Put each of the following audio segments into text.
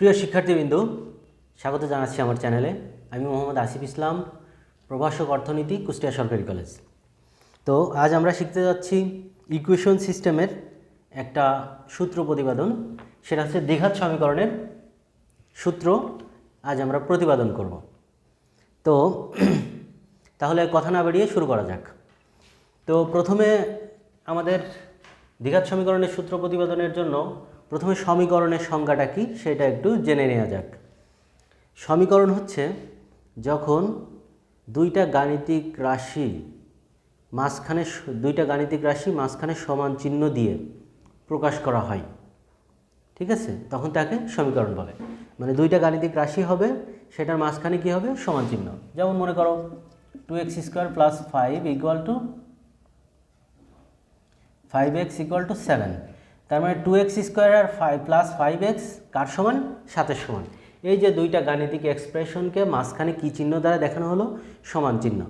প্রিয় শিক্ষার্থীবৃন্দু, স্বাগত জানাচ্ছি আমার চ্যানেলে। আমি মোহাম্মদ আসিফ ইসলাম, প্রভাষক অর্থনীতি, কুষ্টিয়া সরকারি কলেজ। তো আজ আমরা শিখতে যাচ্ছি ইকুয়েশন সিস্টেমের একটা সূত্র প্রতিপাদন। সেটা হচ্ছে দ্বিঘাত সমীকরণের সূত্র। আজ আমরা প্রতিপাদন করব। তো, তাহলে কথা না বেরিয়ে শুরু করা যাক। তো প্রথমে আমাদের দ্বিঘাত সমীকরণের সূত্র প্রতিপাদনের জন্য প্রথমে সমীকরণের সংজ্ঞাটা কি সেটা একটু জেনে নেওয়া যাক। সমীকরণ হচ্ছে যখন দুইটা গাণিতিক রাশি মাঝখানে দুইটা গাণিতিক রাশি মাঝখানে সমান চিহ্ন দিয়ে প্রকাশ করা হয়। ঠিক আছে? তখন তাকে সমীকরণ বলে। মানে দুইটা গাণিতিক রাশি হবে, সেটার মাঝখানে কী হবে? সমান চিহ্ন। যেমন মনে করো two x square plus five equal to five x equal to seven তার মানে টু এক্স স্কোয়ার আর ফাইভ প্লাস ফাইভ এক্স কার সমান? সাতের সমান। এই যে দুইটা গাণিতিক এক্সপ্রেশনকে মাঝখানে কী চিহ্ন দ্বারা দেখানো হলো? সমান চিহ্ন।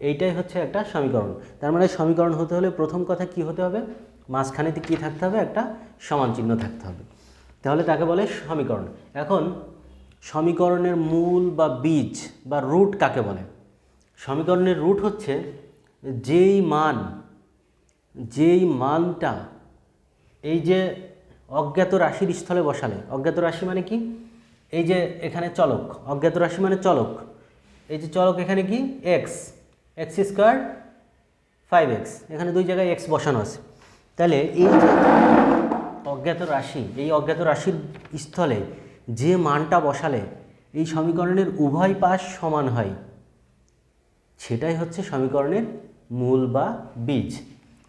এইটাই হচ্ছে একটা সমীকরণ। তার মানে সমীকরণ হতে হলে প্রথম কথা কি হতে হবে? মাঝখানেতে কী থাকতে হবে? একটা সমান চিহ্ন থাকতে হবে। তাহলে তাকে বলে সমীকরণ। এখন সমীকরণের মূল বা বীজ বা রুট কাকে বলে? সমীকরণের রুট হচ্ছে যেই মান, যেই মানটা এই যে অজ্ঞাত রাশির স্থলে বসালে, অজ্ঞাত রাশি মানে কি? এই যে এখানে চলক, অজ্ঞাত রাশি মানে চলক। এই যে চলক এখানে কি? X x square five x এখানে দুই জায়গায় এক্স বসানো আছে। তাহলে এই যে অজ্ঞাত রাশি, এই অজ্ঞাত রাশির স্থলে যে মানটা বসালে, এই সমীকরণের উভয় পাশ সমান হয়। সেটাই হচ্ছে সমীকরণের মূল বা বীজ।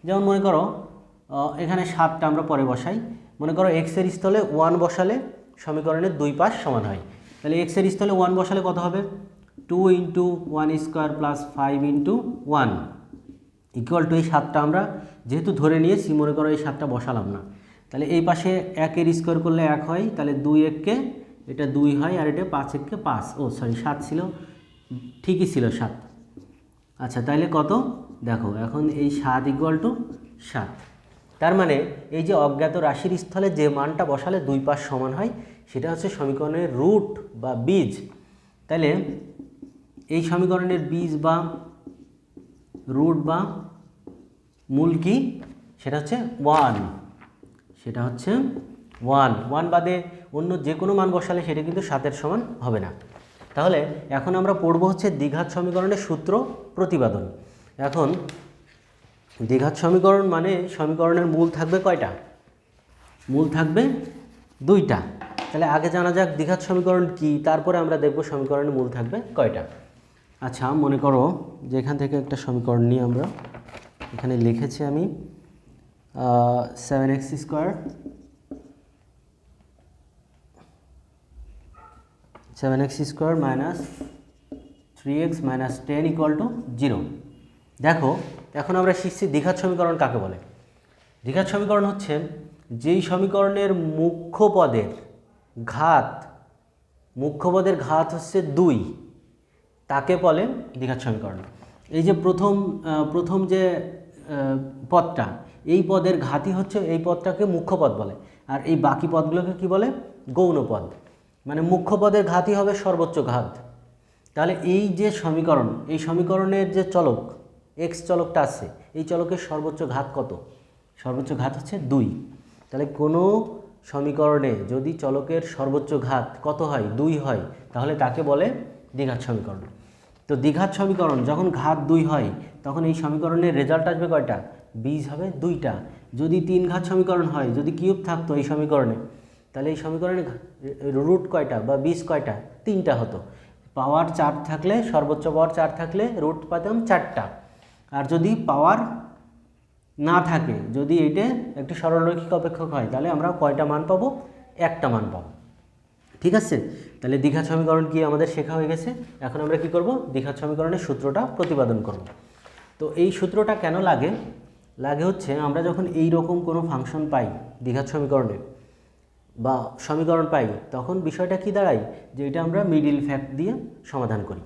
যেমন মনে করো এখানে সাতটা আমরা পরে বসাই। মনে করো এক্সের স্থলে ওয়ান বসালে সমীকরণের দুই পাশ সমান হয়। তাহলে এক্সের স্থলে ওয়ান বসালে কত হবে? Two into one square plus five into one equal to এই সাতটা আমরা যেহেতু ধরে নিয়েছি, মনে করো এই সাতটা বসালাম না। তাহলে এই পাশে একের স্কোয়ার করলে এক হয়, তাহলে দুই এককে এটা দুই হয় আর এটা পাঁচ এককে পাঁচ। ও সরি সাত ছিল। ঠিকই ছিল সাত। আচ্ছা তাহলে কত? দেখো, এখন এই সাত ইকুয়াল টু সাত। তার মানে এই যে অজ্ঞাত রাশির স্থলে যে মানটা বসালে দুই পাশ সমান হয়, সেটা হচ্ছে সমীকরণের রুট বা বীজ। তাহলে এই সমীকরণের বীজ বা রুট বা মূল কি? সেটা হচ্ছে ওয়ান সেটা হচ্ছে ওয়ান ওয়ান বাদে অন্য যে কোনো মান বসালে সেটা কিন্তু সাতের সমান হবে না। তাহলে এখন আমরা পড়ব হচ্ছে দ্বিঘাত সমীকরণের সূত্র প্রতিপাদন এখন দ্বিঘাত সমীকরণ মানে সমীকরণের মূল থাকবে কয়টা? মূল থাকবে দুইটা। তাহলে আগে জানা যাক দ্বিঘাত সমীকরণ কি, তারপরে আমরা দেখব সমীকরণের মূল থাকবে কয়টা। আচ্ছা মনে করো যে এখান থেকে একটা সমীকরণ নিয়ে আমরা এখানে লিখেছি আমি seven x square seven x square minus three x minus ten equal to zero দেখো এখন আমরা শিখছি দ্বিঘাত সমীকরণ কাকে বলে? দ্বিঘাত সমীকরণ হচ্ছে যেই সমীকরণের মুখ্য পদের ঘাত, মুখ্য পদের ঘাত হচ্ছে দুই, তাকে বলে দ্বিঘাত সমীকরণ। এই যে প্রথম প্রথম যে পদটা, এই পদের ঘাতই হচ্ছে এই পদটাকে মুখ্য পদ বলে। আর এই বাকি পদগুলোকে কি বলে? গৌণ পদ। মানে মুখ্য পদের ঘাতই হবে সর্বোচ্চ ঘাত। তাহলে এই যে সমীকরণ, এই সমীকরণের যে চলক এক্স চলকটা আছে, এই চলকের সর্বোচ্চ ঘাত কত? সর্বোচ্চ ঘাত হচ্ছে দুই। তাহলে কোনো সমীকরণে যদি চলকের সর্বোচ্চ ঘাত কত হয়? দুই হয়, তাহলে তাকে বলে দ্বিঘাত সমীকরণ। তো দ্বিঘাত সমীকরণ, যখন ঘাত দুই হয়, তখন এই সমীকরণের রেজাল্ট আসবে কয়টা? বীজ হবে দুইটা। যদি তিন ঘাত সমীকরণ হয়, যদি কিউব থাকতো এই সমীকরণে, তাহলে এই সমীকরণে রুট কয়টা বা বীজ কয়টা? তিনটা হতো। পাওয়ার চার থাকলে, সর্বোচ্চ পাওয়ার চার থাকলে রুট পাতাম চারটা। আর যদি পাওয়ার না থাকে, যদি এটা একটি সরলরৈখিক অপেক্ষক হয়, তাহলে আমরা কয়টা মান পাবো? একটা মান পাবো। ঠিক আছে? তাহলে দ্বিঘাত সমীকরণ কি আমাদের শেখা হয়ে গেছে? এখন আমরা কি করব? দ্বিঘাত সমীকরণের সূত্রটা প্রতিপাদন করব। তো এই সূত্রটা কেন লাগে? লাগে হচ্ছে আমরা যখন এই রকম কোনো ফাংশন পাই দ্বিঘাত সমীকরণে বা সমীকরণ পাই, তখন বিষয়টা কি দাঁড়ায়? যে এটা আমরা মিডিল ফ্যাক্ট দিয়ে সমাধান করি।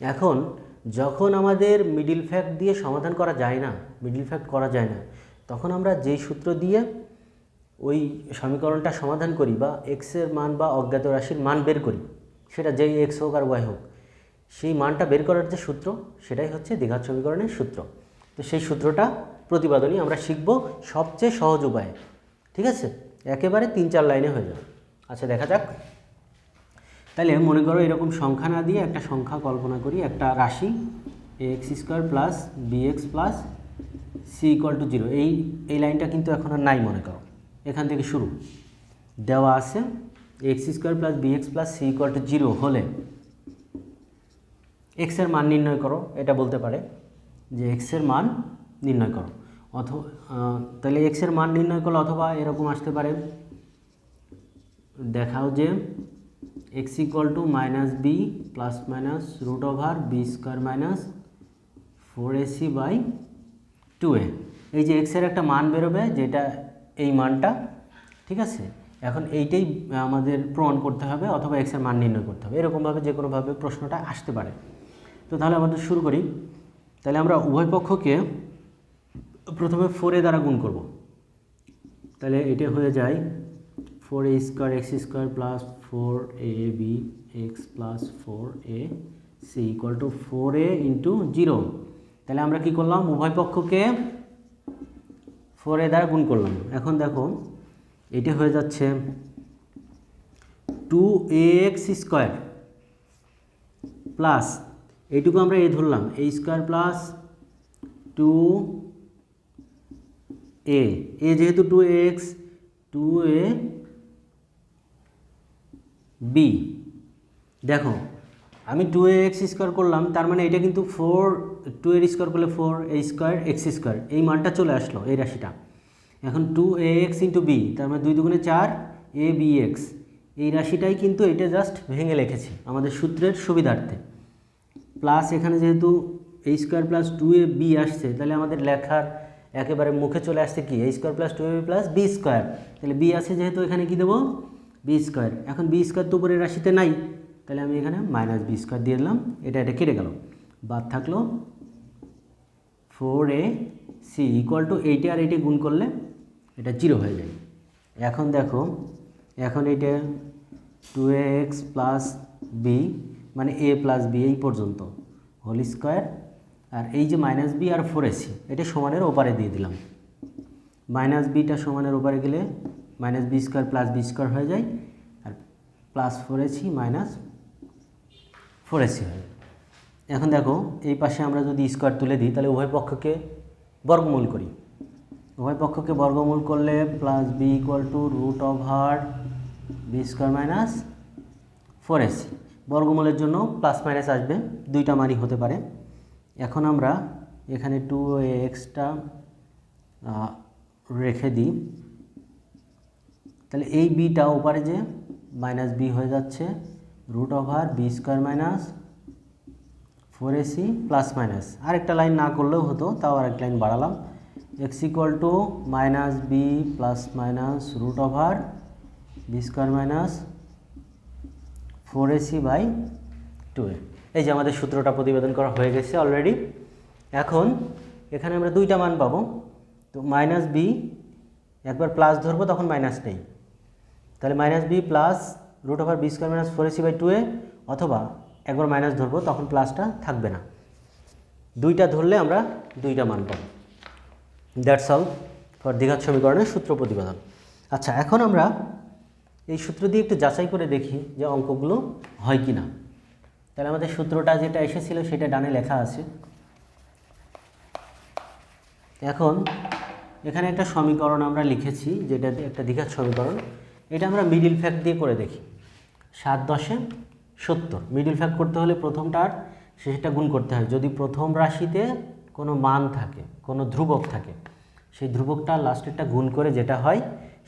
এখন যখন আমাদের মিডিল ফ্যাক্ট দিয়ে সমাধান করা যায় না মিডিল ফ্যাক্ট করা যায় না, তখন আমরা যেই সূত্র দিয়ে ওই সমীকরণটা সমাধান করি বা এক্সের মান বা অজ্ঞাত রাশির মান বের করি, সেটা যেই এক্স হোক আর ওয়াই হোক, সেই মানটা বের করার যে সূত্র, সেটাই হচ্ছে দ্বিঘাত সমীকরণের সূত্র। তো সেই সূত্রটা প্রতিপাদনই আমরা শিখব সবচেয়ে সহজ উপায়ে, ঠিক আছে? একেবারে তিন চার লাইনে হয়ে যাবে। আচ্ছা দেখা যাক। তাহলে মনে করো এরকম সংখ্যা না দিয়ে একটা সংখ্যা কল্পনা করি, একটা রাশি x square plus b x plus c equal to zero এই এই লাইনটা কিন্তু এখন আর নাই মনে করো। এখান থেকে শুরু। দেওয়া আছে x square plus b x plus c equal to zero হলে এক্সের মান নির্ণয় করো, এটা বলতে পারে যে এক্সের মান নির্ণয় করো। অথবা তাহলে এক্সের মান নির্ণয় করলে অথবা এরকম আসতে পারে। দেখাও যে x equal to minus b plus minus root over b square minus four a c by two a এই যে এক্সের একটা মান বেরোবে, যেটা এই মানটা, ঠিক আছে? এখন এইটাই আমাদের প্রমাণ করতে হবে, অথবা এক্সের মান নির্ণয় করতে হবে। এরকমভাবে যে কোনোভাবে প্রশ্নটা আসতে পারে। তো তাহলে আমাদের শুরু করি। তাহলে আমরা উভয় পক্ষকে প্রথমে ফোরে দ্বারা গুণ করব। তাহলে এটা হয়ে যায় four a square x square plus four a b x plus four a c equal to four a into zero তাহলে আমরা কি করলাম? উভয় পক্ষকে ফোর এ দ্বারা গুণ করলাম। এখন দেখো, এটা হয়ে যাচ্ছে two a x square plus এইটুকু আমরা এ ধরলাম। A square plus two a a যেহেতু two x two a b দেখো, আমি টু এ এক্স স্কোয়ার করলাম, তার মানে এটা কিন্তু ফোর টু এর স্কোয়ার করলে four a square x square এই মানটা চলে আসলো, এই রাশিটা। এখন two a x into b তার মানে দুই দুগুণে চার এ বি এক্স এই রাশিটাই কিন্তু এটা জাস্ট ভেঙে লিখেছি আমাদের সূত্রের সুবিধার্থে। প্লাস এখানে যেহেতু a square plus two a b আসছে, তাহলে আমাদের লেখার একেবারে মুখে চলে আসছে কি? A square plus two a plus b square তাহলে বি আছে যেহেতু, এখানে কি দেবো? বি স্কোয়ার এখন বি স্কোয়ার তো উপরের রাশিতে নাই, তাহলে আমি এখানে মাইনাস বি স্কোয়ার দিয়ে দিলাম, এটা এটা কেটে গেল। বাদ থাকল four a c equal to এইটে আর এইটে গুণ করলে এটা জিরো হয়ে যায়। এখন দেখো, এখন এটা টু এক্স প্লাস বি মানে এ প্লাস বি এই পর্যন্ত হোল স্কোয়ার আর এই যে মাইনাস বি আর ফোর এসি এটা সমানের ওপারে দিয়ে দিলাম। মাইনাস বিটা সমানের ওপারে গেলে minus b square plus b square হয়ে যায়, আর plus four a c minus four a c হয়ে এখন দেখো, এই পাশে আমরা যদি স্কোয়ার তুলে দিই, তাহলে উভয় পক্ষকে বর্গমূল করি। উভয় পক্ষকে বর্গমূল করলে plus b equal to root over b square minus four a c বর্গমূলের জন্য প্লাস মাইনাস আসবে, দুইটা মানই হতে পারে। এখন আমরা এখানে টু এক্সটা রেখে দিই। তাহলে এই বিটা ওপারে যে মাইনাস বি হয়ে যাচ্ছে root over b square minus four a c plus minus আরেকটা লাইন না করলেও হতো, তাও আরেক line বাড়ালাম। X equal to minus b plus minus root over b square minus four a c by two এই যে আমাদের সূত্রটা প্রতিবেদন করা হয়ে গেছে অলরেডি এখন এখানে আমরা দুইটা মান পাবো। তো মাইনাস বি একবার প্লাস ধরবো, তখন মাইনাস নেই। তাহলে minus b plus root over b square minus four a c by two a অথবা একবার মাইনাস ধরবো, তখন প্লাসটা থাকবে না। দুইটা ধরলে আমরা দুইটা মান পাবো। দ্যাটস অল ফর দ্বিঘাত সমীকরণের সূত্র প্রতিবেদন। আচ্ছা এখন আমরা এই সূত্র দিয়ে একটু যাচাই করে দেখি যে অঙ্কগুলো হয় কি না তাহলে আমাদের সূত্রটা যেটা এসেছিল, সেটা ডানে লেখা আছে। এখন এখানে একটা সমীকরণ আমরা লিখেছি যেটা একটা দ্বিঘাত সমীকরণ। এটা আমরা মিডিল ফ্যাক্ট দিয়ে করে দেখি। সাত দশে সত্তর। মিডিল ফ্যাক্ট করতে হলে প্রথমটার শেষটা গুণ করতে হয়। যদি প্রথম রাশিতে কোনো মান থাকে, কোনো ধ্রুবক থাকে, সেই ধ্রুবকটা লাস্টেরটা গুণ করে যেটা হয়,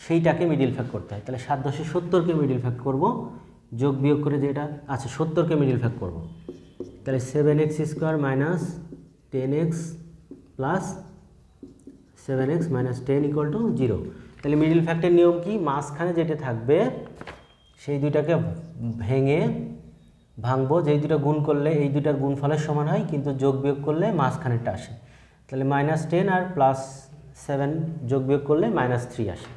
সেইটাকে মিডিল ফ্যাক্ট করতে হয়। তাহলে সাত দশে সত্তরকে মিডিল ফ্যাক্ট করব, যোগ বিয়োগ করে যেটা আচ্ছা সত্তরকে মিডিল ফ্যাক্ট করব। তাহলে seven x square minus ten x plus seven x minus ten equal to zero তাহলে মিডিল ফ্যাক্টের নিয়ম কি? মাঝখানে যেটা থাকবে, সেই দুইটাকে ভেঙে ভাঙবো। যেই দুটো গুণ করলে এই দুটার গুণফলের সমান হয়, কিন্তু যোগ বিয়োগ করলে মাঝখানেরটা আসে। তাহলে মাইনাস টেন আর প্লাস সেভেন যোগ বিয়োগ করলে মাইনাস থ্রি আসে।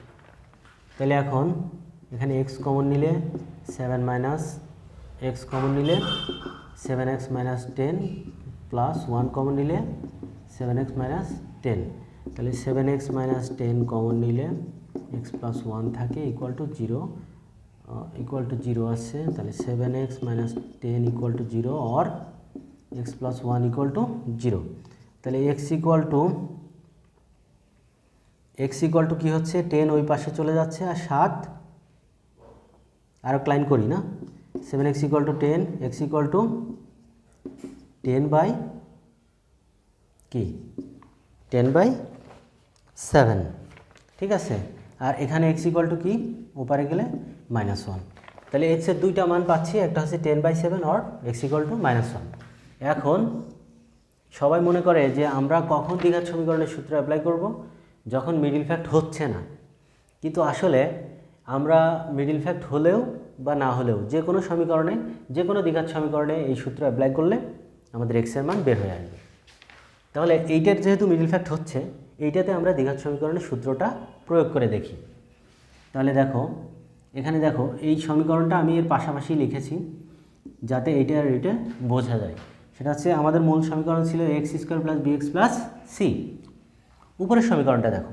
তাহলে এখন এখানে এক্স কমন নিলে সেভেন মাইনাস এক্স কমন নিলে seven x minus ten plus one common নিলে সেভেন এক্স মাইনাস টেন তাহলে seven x minus ten common নিলে এক্স প্লাস ওয়ান থাকে equal to zero equal to zero আসছে তাহলে seven x minus ten equal to zero or x plus one equal to zero তাহলে x equal to x equal to কী হচ্ছে? Ten ওই পাশে চলে যাচ্ছে আর সাত, আরও ক্লাইন করি না। Seven x equal to ten x equal to ten by কি? টেন বাই সেভেন ঠিক আছে? আর এখানে এক্স ইকুয়াল টু কি? ওপারে গেলে মাইনাস ওয়ান তাহলে এক্সের দুইটা মান পাচ্ছি, একটা হচ্ছে ten by seven or x equal to minus one এখন সবাই মনে করে যে আমরা কখন দীঘার সমীকরণের সূত্র অ্যাপ্লাই করব? যখন মিডিল ফ্যাক্ট হচ্ছে না। কিন্তু আসলে আমরা মিডিল ফ্যাক্ট হলেও বা না হলেও যে কোনো সমীকরণে, যে কোনো দ্বিঘাত সমীকরণে এই সূত্র অ্যাপ্লাই করলে আমাদের এক্সের মান বের হয়ে আসবে। তাহলে এইটার যেহেতু মিডিল ফ্যাক্ট হচ্ছে এইটাতে আমরা দ্বিঘাত সমীকরণের সূত্রটা প্রয়োগ করে দেখি। তাহলে দেখো, এখানে দেখো, এই সমীকরণটা আমি এর পাশাপাশি লিখেছি যাতে এইটা আর এইটা বোঝা যায়। সেটা হচ্ছে আমাদের মূল সমীকরণ ছিল x square plus b x plus c. উপরের সমীকরণটা দেখো,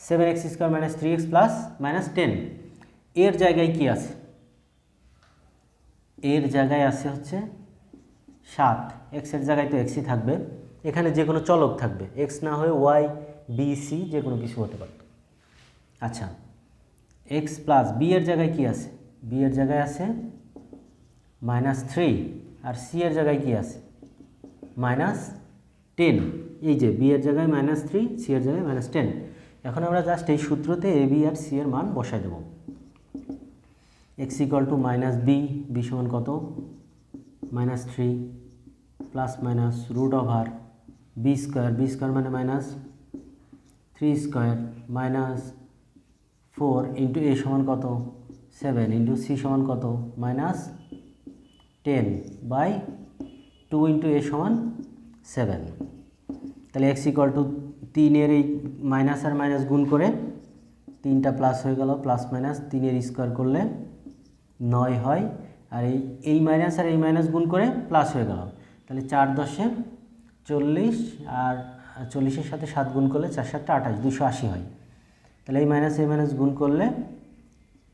seven x square minus three x plus minus ten. এর জায়গায় কি আছে? এর জায়গায় আছে হচ্ছে সাত। এক্সের জায়গায় তো এক্সই থাকবে। এখানে যে কোনো চলক থাকবে এক্স না হয়ে ওয়াই বি সি যে কোনো কিছু হতে পারত আচ্ছা এক্স প্লাস বি এর জায়গায় কি আছে? বি এর জায়গায় আছে মাইনাস থ্রি আর সি এর জায়গায় কি আছে? মাইনাস টেন এই যে বি এর জায়গায় মাইনাস থ্রি সি এর জায়গায় মাইনাস টেন এখন আমরা জাস্ট এই সূত্রতে এ বি আর সি এর মান বসাই দেবো। X equal to minus b b সমান কত? Minus three plus minus root over b square b square মানে minus three square minus four into a সমান কত? সেভেন ইন্টু সি সমান কত? Minus ten by two into a সমান seven তাহলে x equal two তিনের এই মাইনাস আর minus গুণ করে তিনটা প্লাস হয়ে গেল প্লাস মাইনাস তিনের স্কোয়ার করলে নয় হয়। আর এই এই মাইনাস আর এই মাইনাস গুণ করে প্লাস হয়ে গেল। তাহলে চার দশে চল্লিশ আর চল্লিশের সাথে সাত গুণ করলে চার সাতটা আঠাশ, দুশো আশি হয়। তাহলে এই মাইনাস এই মাইনাস গুণ করলে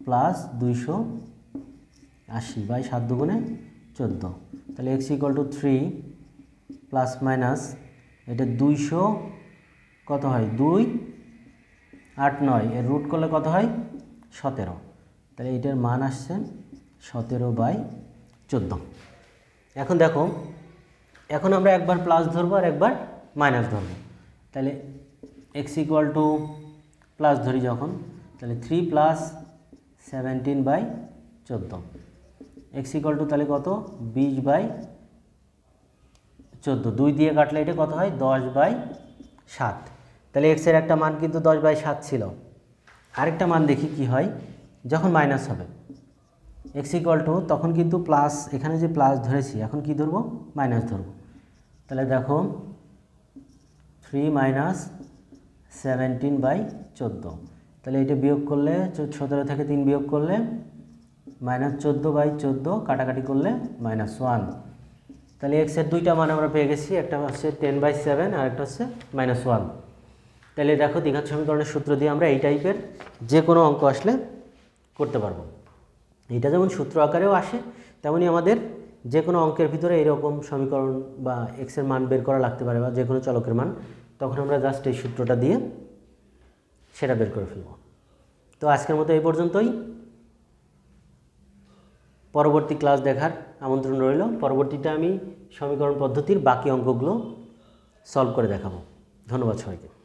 প্লাস দুইশো আশি বাই সাত দুগুণে চোদ্দ। তাহলে x equal to three plus minus এটা দুইশো কত হয়? দুই, আট নয়, এর রুট করলে কত হয়? সতেরো। তাহলে এটার মান আসছে সতেরো বাই চোদ্দ। এখন দেখো এখন আমরা একবার প্লাস ধরবো আর একবার মাইনাস ধরবো। তাহলে এক্স ইকুয়াল টু প্লাস ধরি যখন, তাহলে থ্রি প্লাস সেভেন্টিন বাই চোদ্দ। এক্স ইকুয়াল টু তাহলে কত? বিশ বাই চোদ্দ। দুই দিয়ে কাটলে এটা কত হয়? দশ বাই সাত। তাহলে এক্সের একটা মান কিন্তু দশ বাই সাত ছিল। আরেকটা মান দেখি কি হয়? যখন মাইনাস হবে। এক্স ইকুয়াল টু তখন কিন্তু প্লাস এখানে যে প্লাস ধরেছি, এখন কি ধরবো? মাইনাস ধরবো। তাহলে দেখো থ্রি মাইনাস সেভেন্টিন বাই চোদ্দ। তাহলে এটা বিয়োগ করলে সতেরো থেকে তিন বিয়োগ করলে মাইনাস চোদ্দ বাই চোদ্দ, কাটাকাটি করলে মাইনাস ওয়ান তাহলে এক্সের দুইটা মান আমরা পেয়ে গেছি, একটা হচ্ছে টেন বাই সেভেন আর একটা হচ্ছে মাইনাস ওয়ান তাহলে দেখো দীঘাত সমীকরণের সূত্র দিয়ে আমরা এই টাইপের যে কোনো অঙ্ক আসলে করতে পারব। এটা যেমন সূত্র আকারেও আসে তেমনি আমাদের যে কোনো অঙ্কের ভিতরে এরকম সমীকরণ বা এক্সের মান বের করা লাগতে পারে বা যে কোনো চলকের মান, তখন আমরা জাস্ট এই সূত্রটা দিয়ে সেটা বের করে ফেলব। তো আজকের মতো এই পর্যন্তই। পরবর্তী ক্লাস দেখার আমন্ত্রণ রইল। পরবর্তীতে আমি সমীকরণ পদ্ধতির বাকি অঙ্কগুলো সলভ করে দেখাবো। ধন্যবাদ সবাইকে।